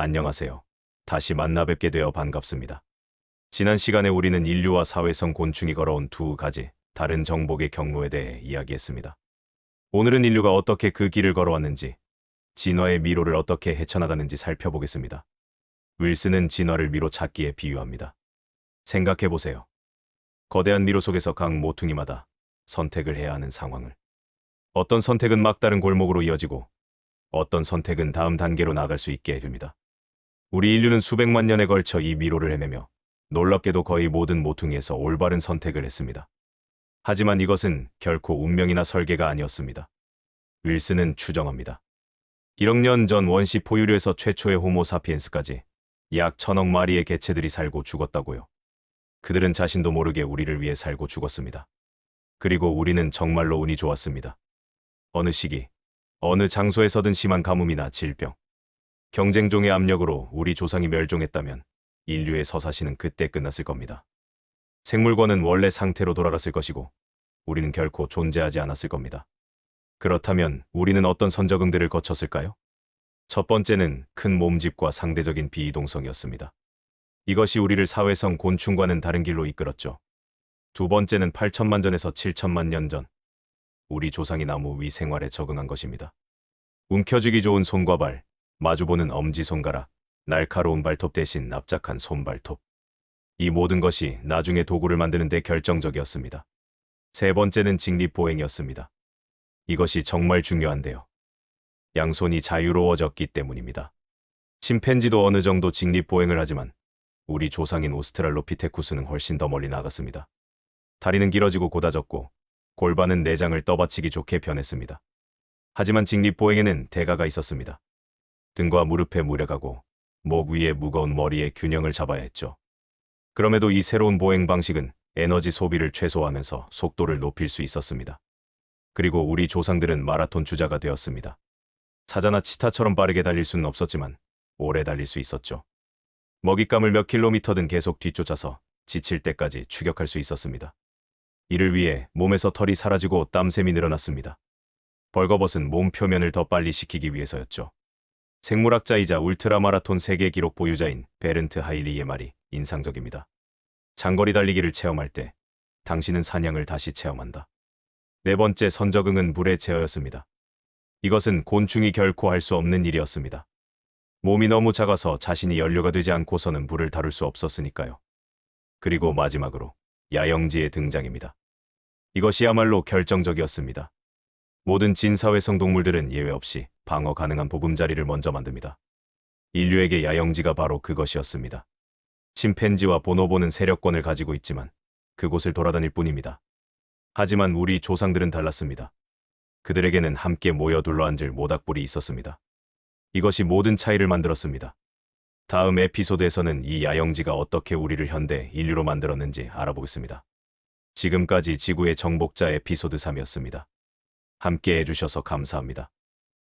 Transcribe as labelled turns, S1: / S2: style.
S1: 안녕하세요. 다시 만나 뵙게 되어 반갑습니다. 지난 시간에 우리는 인류와 사회성 곤충이 걸어온 두 가지 다른 정복의 경로에 대해 이야기했습니다. 오늘은 인류가 어떻게 그 길을 걸어왔는지, 진화의 미로를 어떻게 헤쳐나가는지 살펴보겠습니다. 윌슨은 진화를 미로 찾기에 비유합니다. 생각해 보세요. 거대한 미로 속에서 각 모퉁이마다 선택을 해야 하는 상황을. 어떤 선택은 막다른 골목으로 이어지고 어떤 선택은 다음 단계로 나아갈 수 있게 해줍니다. 우리 인류는 수백만 년에 걸쳐 이 미로를 헤매며 놀랍게도 거의 모든 모퉁이에서 올바른 선택을 했습니다. 하지만 이것은 결코 운명이나 설계가 아니었습니다. 윌슨은 추정합니다. 1억 년 전 원시 포유류에서 최초의 호모사피엔스까지 약 천억 마리의 개체들이 살고 죽었다고요. 그들은 자신도 모르게 우리를 위해 살고 죽었습니다. 그리고 우리는 정말로 운이 좋았습니다. 어느 시기, 어느 장소에서든 심한 가뭄이나 질병, 경쟁종의 압력으로 우리 조상이 멸종했다면 인류의 서사시는 그때 끝났을 겁니다. 생물권은 원래 상태로 돌아갔을 것이고 우리는 결코 존재하지 않았을 겁니다. 그렇다면 우리는 어떤 선적응들을 거쳤을까요? 첫 번째는 큰 몸집과 상대적인 비이동성이었습니다. 이것이 우리를 사회성 곤충과는 다른 길로 이끌었죠. 두 번째는 8천만 전에서 7천만 년 전, 우리 조상이 나무 위 생활에 적응한 것입니다. 움켜쥐기 좋은 손과 발, 마주보는 엄지손가락, 날카로운 발톱 대신 납작한 손발톱. 이 모든 것이 나중에 도구를 만드는 데 결정적이었습니다. 세 번째는 직립보행이었습니다. 이것이 정말 중요한데요. 양손이 자유로워졌기 때문입니다. 침팬지도 어느 정도 직립보행을 하지만 우리 조상인 오스트랄로피테쿠스는 훨씬 더 멀리 나갔습니다. 다리는 길어지고 고다졌고 골반은 내장을 떠받치기 좋게 변했습니다. 하지만 직립보행에는 대가가 있었습니다. 등과 무릎에 무력하고 목 위에 무거운 머리에 균형을 잡아야 했죠. 그럼에도 이 새로운 보행 방식은 에너지 소비를 최소화하면서 속도를 높일 수 있었습니다. 그리고 우리 조상들은 마라톤 주자가 되었습니다. 사자나 치타처럼 빠르게 달릴 수는 없었지만 오래 달릴 수 있었죠. 먹잇감을 몇 킬로미터든 계속 뒤쫓아서 지칠 때까지 추격할 수 있었습니다. 이를 위해 몸에서 털이 사라지고 땀샘이 늘어났습니다. 벌거벗은 몸 표면을 더 빨리 식히기 위해서였죠. 생물학자이자 울트라마라톤 세계 기록 보유자인 베른트 하일리의 말이 인상적입니다. 장거리 달리기를 체험할 때 당신은 사냥을 다시 체험한다. 네 번째 선적응은 불의 제어였습니다. 이것은 곤충이 결코 할 수 없는 일이었습니다. 몸이 너무 작아서 자신이 연료가 되지 않고서는 불을 다룰 수 없었으니까요. 그리고 마지막으로 야영지의 등장입니다. 이것이야말로 결정적이었습니다. 모든 진사회성 동물들은 예외 없이 방어 가능한 보금자리를 먼저 만듭니다. 인류에게 야영지가 바로 그것이었습니다. 침팬지와 보노보는 세력권을 가지고 있지만 그곳을 돌아다닐 뿐입니다. 하지만 우리 조상들은 달랐습니다. 그들에게는 함께 모여 둘러앉을 모닥불이 있었습니다. 이것이 모든 차이를 만들었습니다. 다음 에피소드에서는 이 야영지가 어떻게 우리를 현대 인류로 만들었는지 알아보겠습니다. 지금까지 지구의 정복자 에피소드 3이었습니다. 함께 해주셔서 감사합니다.